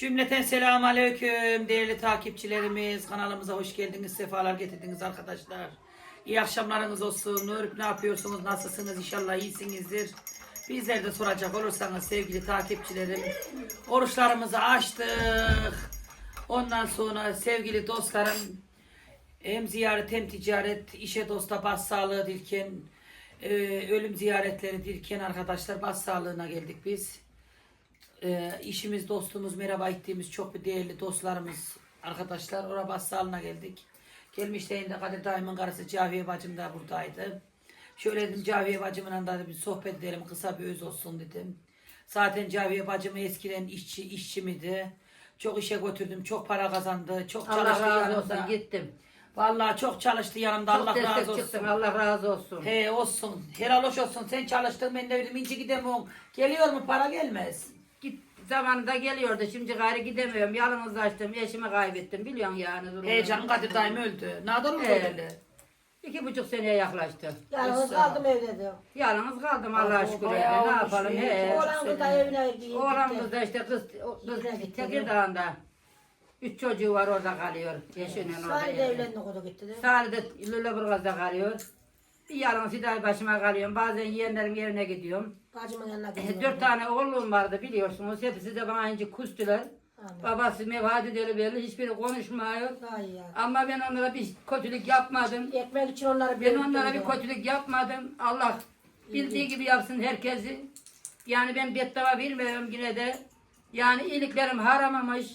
Cümleten selamun aleyküm değerli takipçilerimiz. Kanalımıza hoş geldiniz, sefalar getirdiniz arkadaşlar. İyi akşamlarınız olsun. Nur, ne yapıyorsunuz, nasılsınız? İnşallah iyisinizdir. Bizler de soracak olursanız sevgili takipçilerim. Oruçlarımızı açtık. Ondan sonra sevgili dostlarım hem ziyaret hem ticaret, işe dosta bas sağlığı dilken, e, ölüm ziyaretleri dilken arkadaşlar bas sağlığına geldik biz. E, işimiz, dostumuz, merhaba ettiğimiz çok bir değerli dostlarımız, arkadaşlar. Oraya bas sağlığına geldik. Gelmiş de Kadir Dayım'ın karısı Caviye bacım da buradaydı. Şöyle dedim Caviye bacımla da bir sohbet edelim, kısa bir öz olsun dedim. Zaten Caviye bacım eskiden işçi, işçi miydi? Çok işe götürdüm, çok para kazandı, çok Allah çalıştı razı yanımda. olsun gittim. Vallahi çok çalıştı yanımda. Çok Allah destek razı olsun. çıktın Allah razı olsun. He olsun. Helal hoş olsun. Sen çalıştın ben de dedim ince gidemiyorum. Geliyor mu para gelmez. Zamanında geliyordu şimdi gayrı gidemiyorum. Yalnız açtım eşimi kaybettim biliyorsun yani durumu. Heyecan Kadir daim öldü. Ne olur mu Evet. öyle? İki buçuk seneye yaklaştı. Yalnız kaldım evde diyor. Yalnız kaldım Allah'a şükür. bayağı yani. Ne olmuş yapalım? ya. He. Oğlan kız da evine gitti. Oğlan kız da işte kız, o- kız İkine gitti. Tekirdağ'ında. Üç çocuğu var orada kalıyor. Eşinin orada. Salih de yani. evlendi kodu gitti de. De Lüleburgaz'da kalıyor. Bir yalnız Hidayet başıma kalıyorum. Bazen yeğenlerin evine gidiyorum. Bacımın yanına E, gidiyorum. Dört tane oğlum vardı biliyorsunuz. Hepsi de bana ince kustular. Anladım. Babası mevhat edeli belli. Hiçbiri konuşmuyor. Ay ya. Ama ben onlara bir kötülük yapmadım. Ekmek için onları Ben onlara bir kötülük yapmadım. Allah bildiği gibi yapsın herkesi. Yani ben beddava bilmiyorum yine de. Yani iyiliklerim haramamış.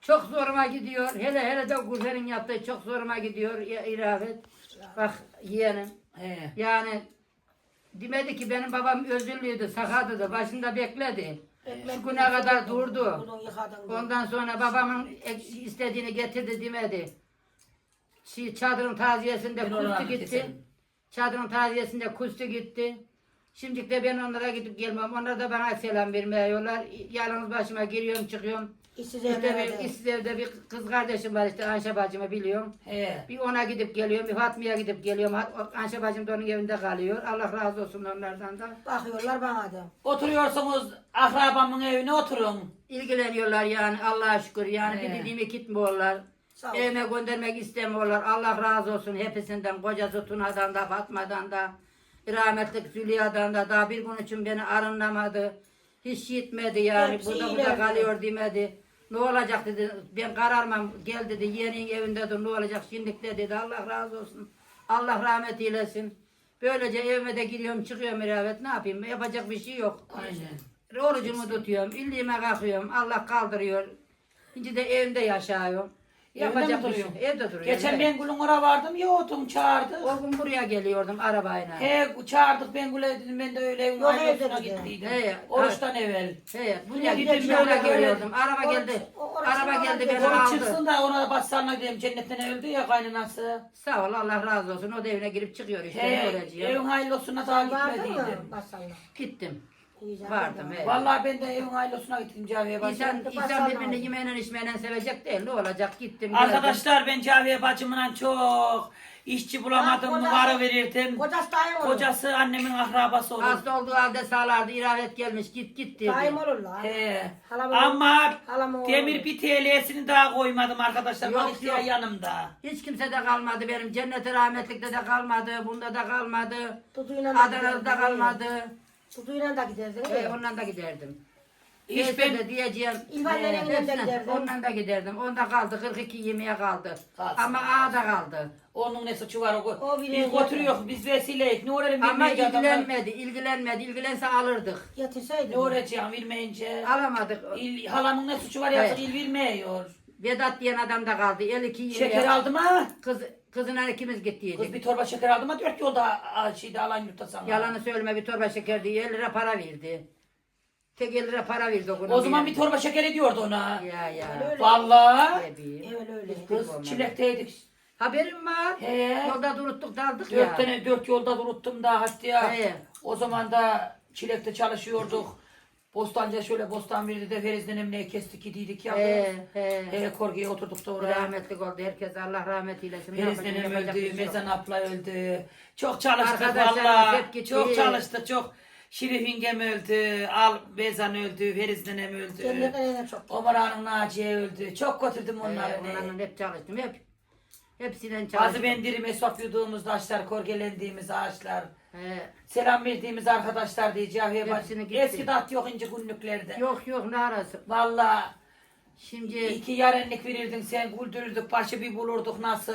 Çok zoruma gidiyor. Hele hele de Gülfer'in yaptığı çok zoruma gidiyor. Ya, İrafet. Bak yeğenim. He. Yani demedi ki benim babam özürlüydü, sakadı da başında bekledi. Şu güne kadar durdu. Bunu yıkadın. diyor. Ondan sonra babamın e- istediğini getirdi demedi. Şey, çadırın taziyesinde Ben kustu gitti. keserim. Çadırın taziyesinde kustu gitti. Şimdi de ben onlara gidip gelmem. Onlar da bana selam vermiyorlar. Yalnız başıma giriyorum çıkıyorum. İşsiz İşte evlere bir, de. işsiz evde bir kız kardeşim var işte Ayşe bacımı biliyorum. He. Bir ona gidip geliyorum, bir Fatma'ya gidip geliyorum. Hat- Ayşe bacım da onun evinde kalıyor. Allah razı olsun onlardan da. Bakıyorlar bana da. Oturuyorsunuz akrabamın evine oturun. İlgileniyorlar yani Allah'a şükür. Yani He. bir dediğimi gitmiyorlar. Sağ ol. Evime göndermek istemiyorlar. Allah razı olsun hepsinden. Kocası Tuna'dan da Fatma'dan da. Rahmetlik Züleyha'dan da. Daha bir gün için beni arınlamadı. Hiç gitmedi yani. Hepsi burada burada iyilerdi. kalıyor demedi. Ne olacak dedi. Ben kararmam. Gel dedi. Yeğenin evindedir. Ne olacak şimdilik de dedi. Allah razı olsun. Allah rahmet eylesin. Böylece evime de giriyorum çıkıyorum Miravet. Ne yapayım? Yapacak bir şey yok. Aynen. Orucumu tutuyorum, illiğime kalkıyorum, Allah kaldırıyor. Şimdi de evimde yaşıyorum. Yapacak bir şey? Evde duruyorum. Geçen evet. ben Gül'ün oraya vardım ya otun çağırdı. O gün buraya geliyordum arabayla. He çağırdık ben Gül'e dedim ben de öyle evin Yok, evde dedi. gittiydim. He, Oruçtan evvel. He, buraya Gidip gittim böyle böyle geliyordum. Araba Oruç- geldi. oruç Araba geldi beni Oruç aldı. çıksın da ona da başlarına gidelim cennetten öldü ya kaynanası. Sağ ol Allah razı olsun. O da evine girip çıkıyor işte. ne He, olacak? evin daha Vardın mı? gitmediydim. Masallah. Gittim. Vardım, evet. Vallahi ben de evin hayırlısına gittim Caviye bacım. İnsan, Başka insan bir birbirini yemeğine içmeyle sevecek değil. Ne olacak? Gittim. geldim. Arkadaşlar ben Caviye bacımla çok işçi bulamadım kocası- verirdim. Kocası dayım olur. Kocası annemin akrabası olur. Hasta olduğu halde sağlardı. İravet gelmiş. Git git dedi. Dayım olur lan. He. Ama halam oğlu. demir bir TL'sini daha koymadım arkadaşlar. Yok, Bak işte yok. yanımda. Hiç kimse de kalmadı benim. Cenneti rahmetlikte de kalmadı. Bunda da kalmadı. Tutuyla da Adana'da da kalmadı. Tutuyla da giderdin. Ve iyi. ondan da giderdim. Hiç Neyse ben de diyeceğim. İlhan'la Ee, evine de hepsine, giderdin. Ondan da giderdim. Onda kaldı. 42 yemeğe kaldı. Kalsın. Ama A'da kaldı. onun ne suçu var o. O biz götürüyoruz biz vesileyiz. Ne uğrayalım Ama vermeyince adamlar. ilgilenmedi. ilgilenmedi. İlgilense alırdık. Getirseydin. Ne uğrayacağım vermeyince. Alamadık. İl, halamın ne suçu var yazık Evet. il vermiyor. Vedat diyen adam da kaldı. 52 yemeğe. Şeker aldım ha. Kız, kızına ikimiz Kız gittiydik. bir torba şeker aldım ha dört yolda a, şeyde alan yurtta sana. Yalanı söyleme bir torba şeker diye 50 lira para verdi. Tek 50 lira para verdi o gün. O zaman bir torba şeker ediyordu ona. Ya ya. Öyle. Vallahi. Bileyim. Evet öyle. Kız çilekteydik. Haberim var. He. Yolda duruttuk daldık Dört ya. tane dört yolda duruttum da hatta He. o zaman da çilekte çalışıyorduk. Bostancı şöyle bostan verdi de Feriz'den emneye kestik gidiydik ya. He, he. He, korkuya oturduk da oraya. Rahmetlik oldu. Herkes Allah rahmet eylesin. Ne Feriz'den yapacak, öldü, bir şey yok. Mezan abla öldü. Çok çalıştık Arkadaşlarımız valla. hep gitti. Çok çalıştık çok. Şerif İngem öldü, Al Bezan öldü, Feriz nenem öldü. Kendilerine çok. Omar Hanım Naciye öldü. Çok götürdüm Onları onları. onlarla hep çalıştım hep. Hepsiyle çalıştım. Bazı bendirime sofyuduğumuz taşlar, korgelendiğimiz ağaçlar. He. Selam verdiğimiz arkadaşlar diyeceğim. Hepsini gitti. Eski tat yok ince günlüklerde. Yok yok ne arası. Vallahi Şimdi iki yarenlik verirdin sen güldürürdük başı bir bulurduk nasıl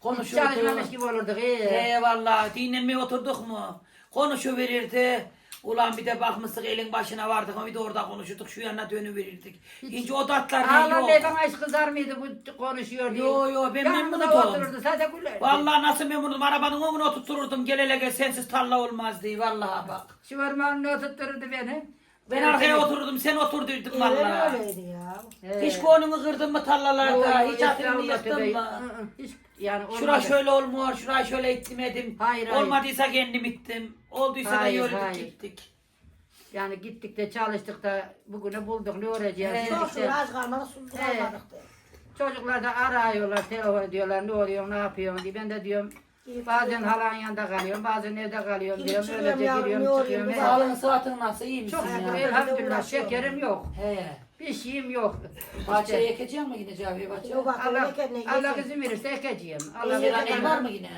konuşurduk. çalışmamış gibi olurduk. He. He vallahi dinlemeye oturduk mu konuşuverirdi. Ulan bir de bakmıştık elin başına vardık ama bir de orada konuşurduk şu yana dönüverirdik. Hiç o tatlar ne Allah yok. bana hiç kızar mıydı bu konuşuyor diye. Yo, yo, ben Yanımda memnunum. otururdu sadece gülerdi. Vallahi nasıl memnunum arabanın önüne oturturdum gel hele gel sensiz tarla olmaz diye vallahi bak. Şu ormanın oturttururdu beni. Ben arkaya oturdum sen oturduydun Evet vallahi. öyleydi ya. Hiç konumu kırdın mı tarlalarda? Hiç atını estağfurullah yıktın mı? Hiç yani olmadı. Şura şöyle olmuyor, şurayı şöyle ettim edim. Hayır, hayır. Olmadıysa kendim ittim. Olduysa Hayır, da yürüdük hayır. gittik. Yani gittik de çalıştık da bugünü bulduk ne olacağız. He. Çok dedik şükür de. aç kalmadı, susuz kalmadık. de. Çocuklar da arıyorlar, telefon ediyorlar, ne oluyor, ne yapıyorsun diye. Ben de diyorum, bazen gidiyor. halan yanında kalıyorum, bazen evde kalıyorum Girip diyorum. çıkıyorum Öylece ne giriyorum, çıkıyorum. Sağlığın sıhhatin nasıl? iyi misin Çok şükür ya? elhamdülillah şekerim yok. He. Bir şeyim yok. Bahçeye İşte, ekecek mi yine Caviye bahçeye? Yok bak, Allah, ne kendine Allah yesin. izin verirse ekeceğim. Allah İyi, ne var mı yine?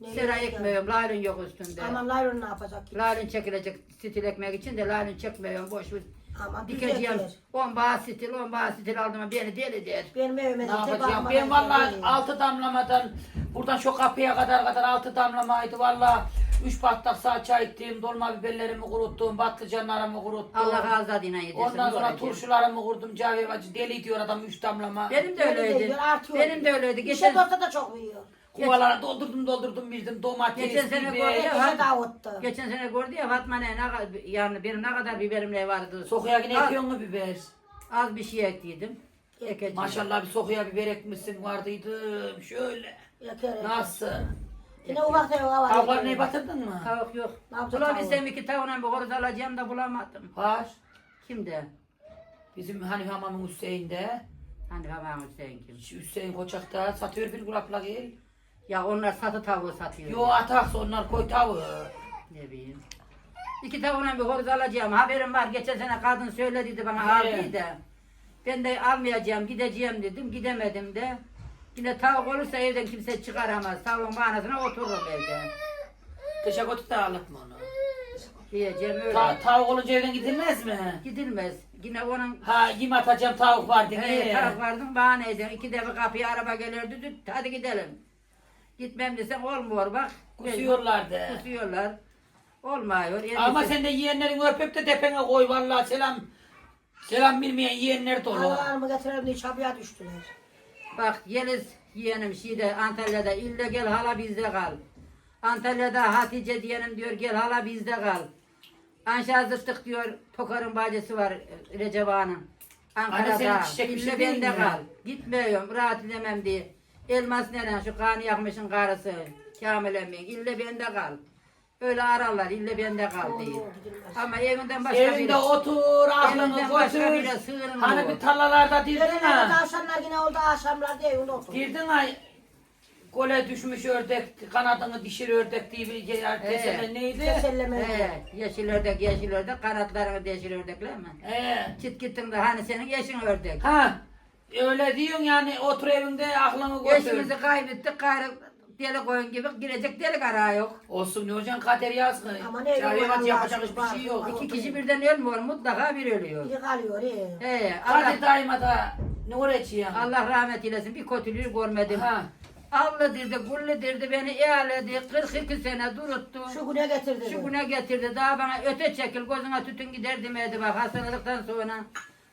Ne Sera yiyecek? ekmiyorum, laylon yok üstünde. Aman laylon ne yapacak ki? Laylon çekilecek stil ekmek için de laylon çekmiyorum, boş ver. Aman Dikeceğim. dikeceğim. 10 bağ stil, 10 bağ stil aldım beni deli der. Benim evime Ne de yapacağım? Ben vallahi altı damlamadan buradan şu kapıya kadar kadar altı damlamaydı vallahi. Üç bardak salça ettim, dolma biberlerimi kuruttum, patlıcanlarımı kuruttum. Allah azadına yedirsin. Ondan sonra turşularımı kurdum Caviye bacı. Deli diyor adam üç damlama. Benim de Benim de öyleydi. artıyor. Benim de öyleydi. İşe Geçen, dorta da çok büyüyor. Kuvalara doldurdum doldurdum bildim domates, Geçen sene biber. hadi. davuttu. geçen sene gördü ya Fatma ne, ne kadar, yani benim ne kadar biberimle vardı. Sokuya yine Az- ekiyor mu biber? Az bir şey ektiydim. Ekeceğim. Maşallah bir sokuya biber ekmişsin vardıydım. Şöyle. Yeter. Nasıl? Yine ufak tavuk var. Tavukları ne batırdın mı? Tavuk yok. Ne yapacak Bulabilsem iki tavuğuna bir horoz alacağım da bulamadım. Var. Kimde? Bizim hani hamamın Hüseyin'de. Hani babam Hüseyin kim? Hüseyin Koçak'ta satıyor bir kulakla gel. Ya onlar satı tavuğu satıyor. Yo ataks onlar koy tavuğu. Ne bileyim. İki tavuğuna bir horoz alacağım. Haberim var. Geçen sene kadın söylediydi bana He. aldıydı. Ben de almayacağım, gideceğim dedim. Gidemedim de. Yine tavuk olursa evden kimse çıkaramaz. Tavuğun manasına otururum evde. Kışa götür de ağlatma onu. Diyeceğim öyle. Ta tavuk olunca evden gidilmez mi? Gidilmez. Yine onun Ha yem atacağım tavuk var Hey, diye. tavuk vardım bahaneydi. İki defa kapıya araba gelirdi. Hadi gidelim. Gitmem desem olmuyor bak. Kusuyorlardı. Kusuyorlar. Olmuyor. En Ama sen de yiyenlerin öpüp de tepene koy vallahi selam. Selam bilmeyen yiyenler dolu. Allah'ımı getirelim diye çabaya düştüler. Bak Yeliz yeğenim şeyde Antalya'da ille gel hala bizde kal. Antalya'da Hatice diyenim diyor gel hala bizde kal. Anşa zıttık diyor Tokar'ın bacısı var Recep Ağa'nın. Anne senin Ankara'da. çiçek bir İlle şey değil bende kal. Gitmiyorum rahat edemem diye. Elmas nenen şu kanı yakmışın karısı. Kamil emmin. İlle bende kal. Öyle ararlar ille bende kal diye. Ama evinden başka Evinde biri. otur, aklını Evinden başka götür. biri sığınmıyor. Hani bir tarlalarda dirdin Benim evde ha. akşamlar yine oldu akşamlar diye evinde oturdu. Dirdin ha. Gole düşmüş ördek, kanadını dişir ördek diye bir yer desene neydi? Keselleme. He, yeşil ördek, yeşil ördek, kanatlarını da yeşil ördekler mi? He. Çit gittin de hani senin yeşin ördek. Ha. Öyle diyorsun yani otur evinde aklını götür. Yeşimizi kaybettik, gayrı deli koyun gibi girecek delik ara yok. Olsun ne hocam kader yazgın. Ama ne Çare bileyim, bak, Allah yapacak aşkına, hiçbir şey yok. İki kişi birden ölmüyor, mutlaka bir ölüyor. Biri kalıyor. He. He, Allah, Hadi daima da ne uğraşıyorsun? Allah rahmet eylesin, bir kötülüğü görmedim. Ha. Allah dirdi, kullu dirdi, beni eğledi, 42 sene duruttu. Şu güne getirdi. Şu güne getirdi. Daha bana öte çekil gözüne tütün gider demedi bak hastalıktan sonra.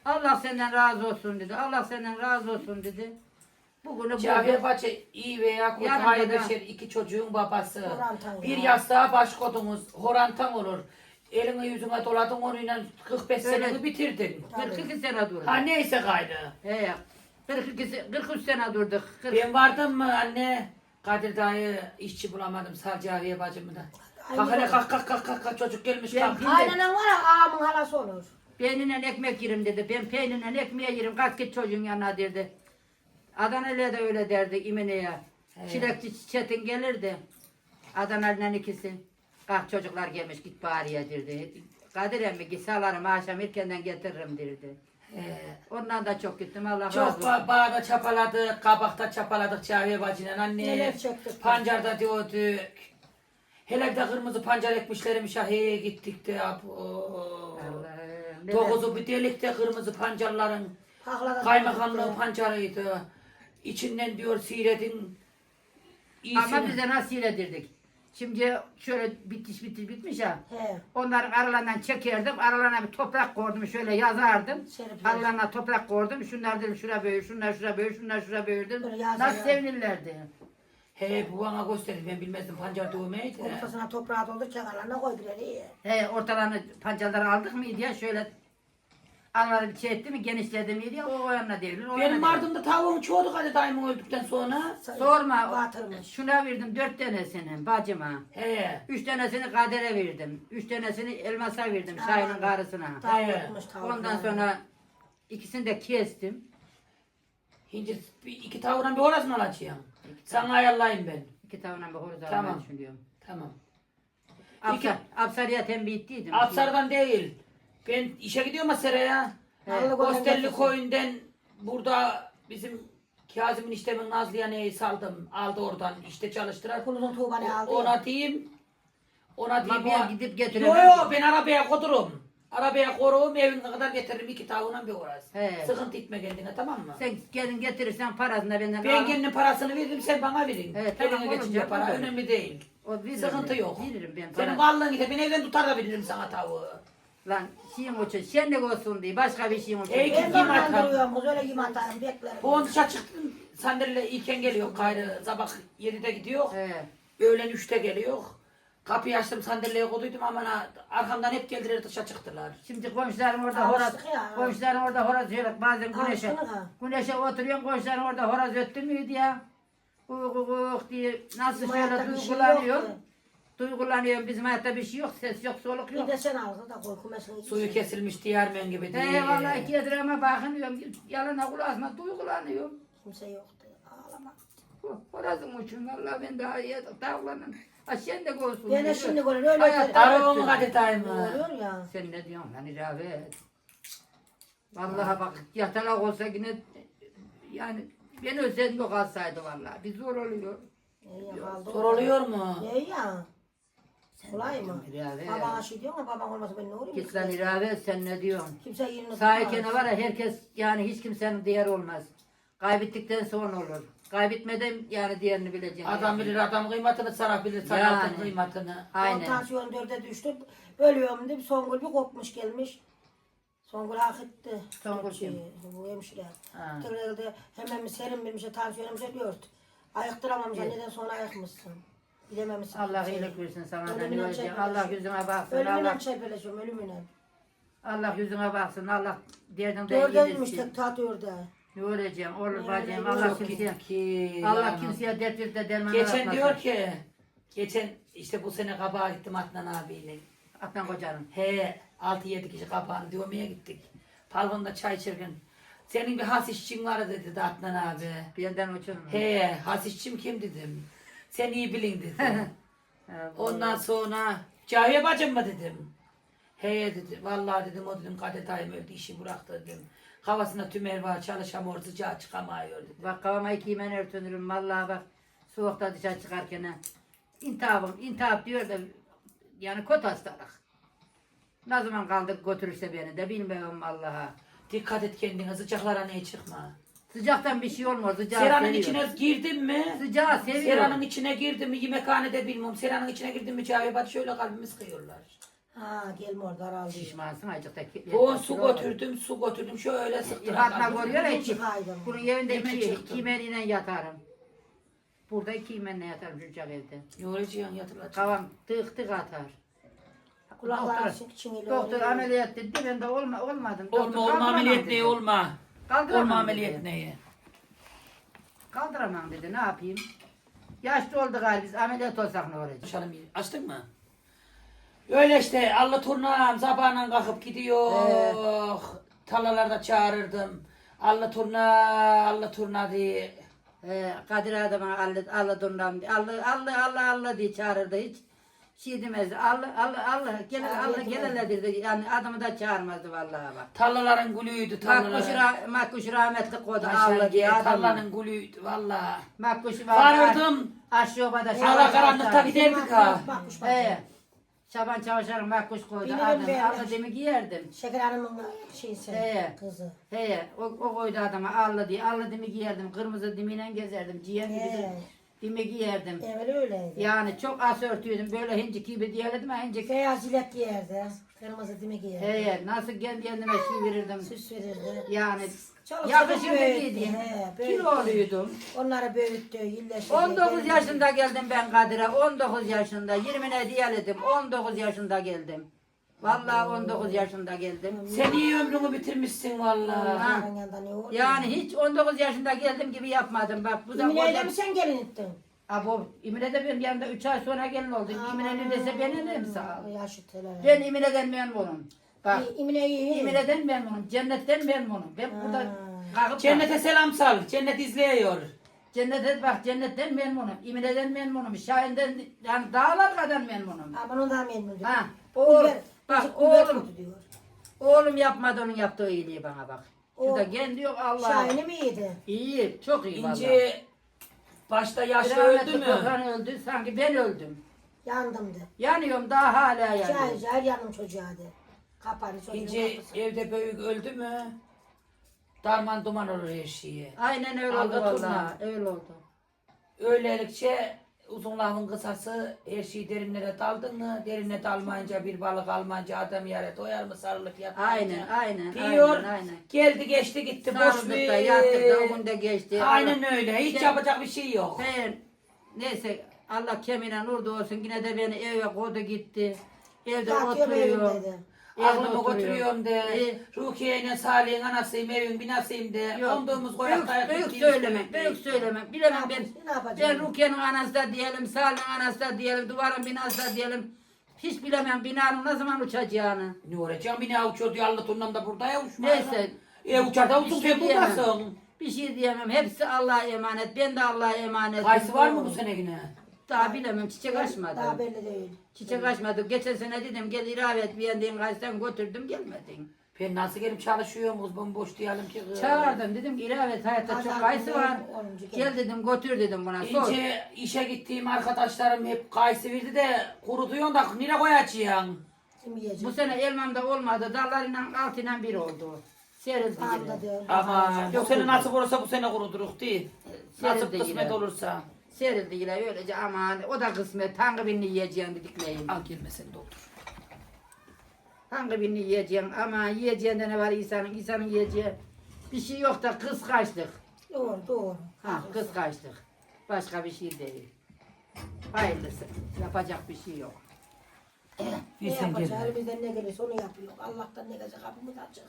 Allah senden razı olsun dedi. Allah senden razı olsun dedi. Bugünü Caviye bulduk. Bahçe iyi veya Yarın hayırlı da- şey iki çocuğun babası. Bir ya. yastığa baş kodunuz. Horantan olur. Elini yüzüne doladın onunla 45 Öyle. seneni bitirdin. 42 sene durduk. Ha neyse gayrı. He. 42 se- 43 sene durduk. 40 Ben vardım mı anne? Kadir dayı işçi bulamadım sal Caviye bacımı da. Kalk hele kalk kalk kalk kalk, kalk çocuk gelmiş Ben kalk. Aynen var ya ağamın halası olur. Peynirle ekmek yerim dedi. Ben peynirle ekmeğe yerim. Kalk git çocuğun yanına derdi. Adana'yla da öyle derdi İmine'ye. He. Çilekçi Çetin gelirdi. Adana'yla ikisi. Kalk çocuklar gelmiş git bariye derdi. Kadir emmi ki salarım akşam erkenden getiririm derdi. He. Ondan da çok gittim Allah Çok razı olsun. ba bağda çapaladık, kabakta çapaladık Caviye bacıyla anne. Neler çektik. Pancarda diyorduk. Hele bir de kırmızı pancar ekmişlermiş ha heye gittik de. abo. Dokuzu bir delikte kırmızı pancarların kaymakamlığı pancarıydı. İçinden diyor siredin iyisini. Ama bize nasıl yedirdik. Şimdi şöyle bitiş bitiş bitmiş ya. He. Onların aralarından çekerdim. Aralarına bir toprak koydum. Şöyle yazardım. Serpilirdim. Aralarına toprak koydum. Şunlar dedim şuraya büyür, şunlar şuraya büyür, şunlar. Böyle yazar Nasıl ya. He bu bana gösterdi ben bilmezdim pancar doğmaydı. Ortasına toprağı doldur kenarlarına koy birer iyi. He ortalarını pancarları aldık mıydı ya şöyle araları bir şey etti mi genişledi miydi ya o, o yanına devrilir. O Benim yanına ardımda tavuğum çoğdu hadi dayımın öldükten sonra. devrilir. Sorma. Batırmış. Şuna verdim dört tanesini bacıma. He. Üç tanesini Kader'e verdim. Üç tanesini Elmas'a verdim. Şahin'in karısına. Yapmış tavuk. Ondan sonra ikisini de kestim. Bir, iki tavuğdan bir mu alacağım? Sana ayarlayayım ben. İki tane bir horoz Tamam. almayı düşünüyorum. Tamam. Absar, Absarı'ya tembih ettiydim. Apsar'dan değil. Ben işe gidiyorum Asera'ya. He. Kostelli koyundan burada bizim Kazım'ın işlemin Nazlıyane'yi saldım. Aldı oradan işte çalıştırar. Kulunun tuğbanı aldı. Ona diyeyim. Ona diyeyim. ben o- gidip Yo getiremem yo ki. ben arabaya kodurum. Arabaya korurum evine kadar getiririm iki tavuğuna bir uğraz. He. Sıkıntı etme kendine tamam mı? Sen gelin getirirsen parasını da benden Ben al. parasını veririm sen bana verin. Evet, tamam, olur, geçince para böyle. önemli değil. O veririm Sıkıntı ben, yok. Veririm ben Senin para. varlığın gider ben evden tutar da veririm sana tavuğu. Lan şeyin için şenlik olsun diye başka bir şeyin için. Ey, Ben atarım. duruyorum kız öyle yiyeyim atarım beklerim. Bu on dışarı çıktım. Sandalye ilken geliyor gayrı sabah 7'de gidiyor. He. Öğlen 3'te geliyor. Kapıyı açtım sandalyeye koyduydum ama arkamdan hep geldiler dışarı çıktılar. Şimdi komşularım orada horoz, Alıştık ya. komşularım orada horoz şöyle bazen güneşe, Alıştık ha. güneşe oturuyorum komşularım orada horoz öttü müydü ya? Uyuk uyuk diye nasıl Bizim şöyle hayatta bir şey. Duygulanıyorum bizim hayatta bir şey yok, ses yok, soluk Bir yok. de sen al da koy kumesini. Suyu kesilmiş diyarmen gibi diye. He vallahi kedireme bakınıyorum, yalana kulağıma duygulanıyorum. Kimse yoktu. Ağlama. Horazım uçun valla ben daha iyi tavlanın. Ha sen de olsun. Ben de diyor. şimdi öyle Hayatta öyle- hadi daima. oluyor ya? Sen ne diyorsun lan İrabet? Vallahi bak yatalak olsa yine yani ben de kalsaydı vallahi. Bir zor oluyor. İyi kaldı. Zor oluyor mu? Ne ya? Kolay mı? İrabet. Baba aşı diyor ama baban olmasa ben ne olayım? Git lan sen ne diyorsun? Kimse yerini Sahikene var ya herkes yani hiç kimsenin değeri olmaz. Kaybettikten sonra olur. Kaybetmeden yani diğerini bileceksin. Adam bilir adam kıymetini, saraf bilir sanatın Yani. kıymetini. Aynen. Tansiyon dörde düştü. Bölüyorum dedim. Songül bir kopmuş gelmiş. Songül hak etti. Songül Şey, kim? Bu hemşire. Ha. Tekrar hemen bir serin bilmiş. Tansiyonum şey ört. Ayıktıramamışsın. Evet. Neden sonra ayıkmışsın? Bilememişsin. Allah Şey. iyilik versin sana da Ölümüne ne olacak. Allah yüzüne baksın. Allah, çepeleşiyorum. Ölümüne. Allah yüzüne baksın. Allah derdinden Dördeymiş iyilesin. tek tat örde. Ne olacak? Olur Ne bacım. Allah Çok kimseye, gittik ki. Allah kimseye dert de derman Geçen diyor ki, geçen işte bu sene kabağa gittim Adnan abiyle. Atlan kocanın. He, 6-7 kişi kapağını diyormaya gittik. Palvonda çay içerken. Senin bir has işçin var dedi de Adnan abi. Benden uçun. He, has işçim kim dedim. Sen iyi bilin dedi. Ondan sonra Cahiye bacım mı dedim. He dedi. Vallahi dedim o dedim ayım öldü işi bıraktı dedim. Havasında tümer var çalışamıyor sıcağı çıkamıyor dedi. Bak kavama iki yemen örtünürüm. Vallahi bak soğukta dışarı çıkarken. ha. İntihabım, intihap diyor da yani kot hastalık. Ne zaman kaldık götürürse beni de bilmiyorum Allah'a. Dikkat et kendine sıcaklara ne çıkma. Sıcaktan bir şey olmuyor. Sıcağı Seranın seviyor. içine girdin mi? Sıcağı seviyor. Seranın içine girdin mi yemekhanede bilmem. Seranın içine girdin mi Cahiye bacı şöyle kalbimiz kıyıyorlar. Ha gelme orada daraldı. Şişmansın acıkta. Bu su götürdüm su götürdüm şöyle. Hatna kalbimi. görüyor ya ki. Bunun evinde Hemen iki, imeniyle yatarım. Burada iki imenle yatarım çocuk evde. Yoracaksın yatılacak. Kavam tık tık atar. Kulaklar Doktor- açık çingili Doktor oluyor. ameliyat dedi ben de olma, olmadım. Olma Doktor olma kaldıramam ameliyat dedi. neyi olma. Kaldıramam Olma dedi. ameliyat neyi. Kaldıramam dedi ne yapayım. Yaşlı oldu galiba biz ameliyat olsak ne olacak? Dışarı mı? Açtın mı? Öyle işte Allah turnam sabahla kalkıp gidiyor. Talalarda çağırırdım. Allah turna, Allah turna diye. Ee, Kadir adama Allah Allah donlam Allah Allah Allah Allah diye çağırırdı hiç. şey demezdi. Allah Allah Allah gel Allah gel dedi. Yani adamı da çağırmazdı vallahi bak. Tarlaların gülüydü Makkuş, tarlaların. ra Makkuş rahmetli Aşağı Allah diye adamı. tarlanın gülüydü valla. Makkuş var. Varırdım. Aşyoba'da Hava karanlıkta giderdik ha. Bakmış bak. He. Şaban Çavuşar'ın makkuş koydu Bilirim adamı. ben. Allah demi giyerdim. Şeker Hanım'ın şeysi, He. kızı. He, o, o koydu adama Allah diye. Allah demi giyerdim. Kırmızı dimiyle gezerdim. Ciğer gibi He. de dimi giyerdim. Evet öyleydi. Yani çok az örtüyordum. Böyle hincik gibi diyelim ha hincik. Beyaz jilet giyerdi. Kırmızı dimi giyerdi. He, nasıl kendi kendime şey verirdim. Süs verirdi. Yani Çoluk yakışıklı çocuk büyüttü, giydim. he, büyüttü. Kiloluydum. Onları büyüttü, iyileştirdi. 19 geldi. yaşında geldim ben Kadir'e. 19 yaşında. 20'ne diyelim. 19 yaşında geldim. Vallahi 19 yaşında geldim. Sen iyi ömrünü bitirmişsin valla. Allah'ın yanında ne olur? Yani hiç 19 yaşında geldim gibi yapmadım. Bak bu da Emine'yle koca- mi sen gelin ettin? Abo, İmine de benim yanımda 3 ay sonra gelin oldu. İmine'nin dese beni ne sağ ol. Yaşı teler. Ben İmine'den memnunum. Bak, İmine iyi. İmine'den memnunum. Cennetten memnunum. Ben burada kalkıp da- Cennete selam sal. Cennet izliyor. Cennete bak cennetten memnunum. İmine'den memnunum. Şahin'den yani dağlar kadar memnunum. Aman ondan memnun diyor. Ha, oğlum, Biber- bak biber- oğlum, diyor. oğlum yapmadı onun yaptığı iyiliği bana bak. Şurada O- kendi yok Allah. Şahin'i mi iyiydi? İyi, çok iyi vallahi. İnce başta yaşlı öldü mü? Korhan öldü, sanki ben öldüm. Yandım de. Yanıyorum daha hala Cahil yanıyorum. cahil yanım çocuğa de. Kapanı çocuğun İnce kapısı. evde büyük öldü mü? Darman duman olur her şeye. Aynen öyle oldu Aldatılma. Öyle oldu. Öylelikçe uzun lafın kısası her şey derinlere daldın mı? Derine dalmayınca bir balık almayınca adam yere doyar mı sarılık yapmayınca? Aynen, aynen, Diyor. aynen, aynen. Geldi geçti gitti boş Sarıldık da yattık da o gün de geçti. Aynen öyle. Hiç Şey- yapacak bir şey yok. Ben neyse Allah kemine nurdu olsun yine de beni eve koydu gitti. Evde Yatıyorum oturuyorum. evimde de. Oturuyorum. götürüyorum de. Ee, Rukiye ile Salih'in anasıyım, evin binasıyım de. Yok, Konduğumuz koyak büyük, büyük söyleme, büyük söyleme. Bilemem Ne ben. ne yapacağım? Ben Rukiye'nin anası da diyelim, Salih'in anası da diyelim, duvarın binası da diyelim. Hiç bilemem binanın ne zaman uçacağını. Ne olacak? Bina uçuyor diye Allah turnam da burada ya uçma. Neyse. E uçar da uçsun şey sen buradasın. Bir şey diyemem. Hepsi Allah'a emanet. Ben de Allah'a emanet. Kayısı var mı bu sene yine? Daha bilemem. Çiçek açmadı. Daha belli değil. Çiçek açmadı. Geçen sene dedim gel ilave et beğendiğin kayısıdan götürdüm gelmedin. Ben nasıl gelip çalışıyorum kız bomboş diyelim ki kız. Çağırdım dedim ki ilave et hayatta çok kayısı var. gel. Dedim götür dedim buna. Sor. İnce işe gittiğim arkadaşlarım hep kayısı verdi de kurutuyorsun da nereye koyacaksın? Kim yiyecek? Bu sene elmam da olmadı. Dallarıyla altıyla bir oldu. Diyor. Ama bu Yok, sene nasıl olursa bu sene kuruduruk değil. Nasıl Serildi kısmet yine. olursa. Serildi yine öylece aman o da kısmet. Hangi birini yiyeceğim dedikleyim. Al gelmesen de olur. Hangi birini yiyeceğim ama yiyeceğinde ne var insanın? insanın yiyeceği bir şey yok da kıskançlık. Doğru doğru. Ha kıskançlık. Başka bir şey değil. Hayırlısı. Yapacak bir şey yok. Ne Bilsen yapacağız? gelme. Elimizden ne gelirse onu yapıyor. Allah'tan ne gelecek kapımız açık.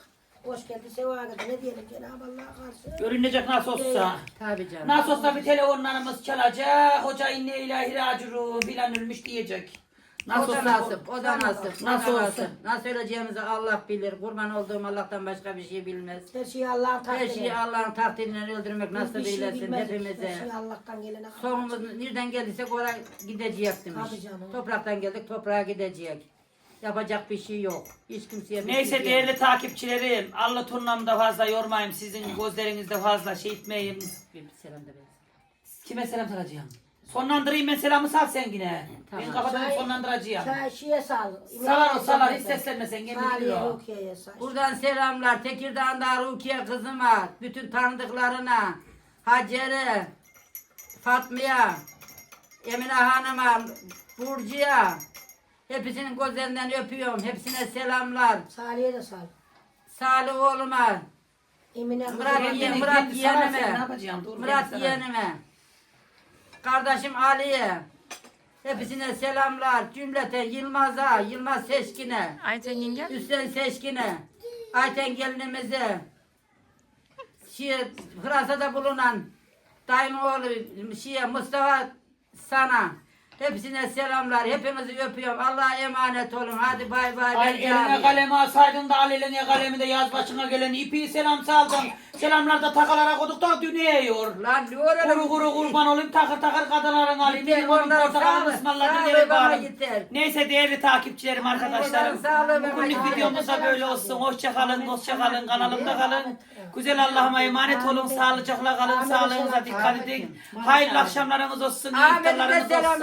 Hoş geldin seva geldi. Ne diyelim Cenab-ı Allah'a karşı? Görünecek nasıl olsa. Tabii canım. Nasıl olsa bir telefonlarımız çalacak. Hoca inne ilahi racuru bilen ölmüş diyecek. Nasıl o da olsa nasip, o da nasip, Nasıl o da olsa. nasip. Nasıl öleceğimizi Allah bilir. Kurban olduğum Allah'tan başka bir şey bilmez. Her şeyi Allah'ın Her takdiri. şeyi Allah'ın takdiriyle öldürmek Bir şey eylesin bilmezdik. Her hepimize. şey Allah'tan gelene kadar. Sonumuz nereden geldiysek oraya gideceğiz demiş. Tabii canım. Topraktan geldik toprağa gideceğiz. Yapacak bir şey yok. Hiç kimseye bir Neyse şey değerli takipçilerim. Allah turnamda fazla yormayayım. Sizin gözlerinizde fazla şey etmeyeyim. Bir selam da. Kime selam saracağım? Sonlandırayım ben selamı sal sen yine. Tamam. Ben kafadan Çay- sonlandıracağım. Çay şiye sal. Salar o salar hiç gel biliyor. Rukiye'ye sal. Buradan selamlar Tekirdağ'da Rukiye kızıma, bütün tanıdıklarına, Hacer'e, Fatma'ya, Emine Hanım'a, Burcu'ya, hepsinin gözlerinden öpüyorum. Hepsine selamlar. Salih'e de sal. Salih oğluma, Emine Murat Murat yeğenime, Murat kendi sarar. yeğenime, kardeşim Ali'ye, hepsine selamlar. Cümleten Yılmaz'a, Yılmaz Seçkin'e, Ayten yenge. Üstten Seçkin'e, Ayten gelinimize, şey, Fransa'da bulunan dayımın oğlu şey, Mustafa sana, Hepsine selamlar. Hepinizi öpüyorum. Allah'a emanet olun. Hadi bay bay. Ay Ben eline camiye. kalemi alsaydın da al eline kalemi de yaz başına gelen ipi selam saldın. Selamlar da takalara koyduk da dünyaya yor. Lan ne Kuru kuru kurban olayım takır takır kadınların alayım. Benim onun yere bana bağlı. gider. Neyse değerli takipçilerim arkadaşlarım. Bugünlük videomuz da böyle olsun. Hoşça kalın, hoşça kalın. Kanalımda kalın. Güzel Allah'ıma emanet olun. Sağlıcakla kalın. Sağlığınıza dikkat edin. Hayırlı akşamlarınız olsun. iyi iftarlarınız olsun.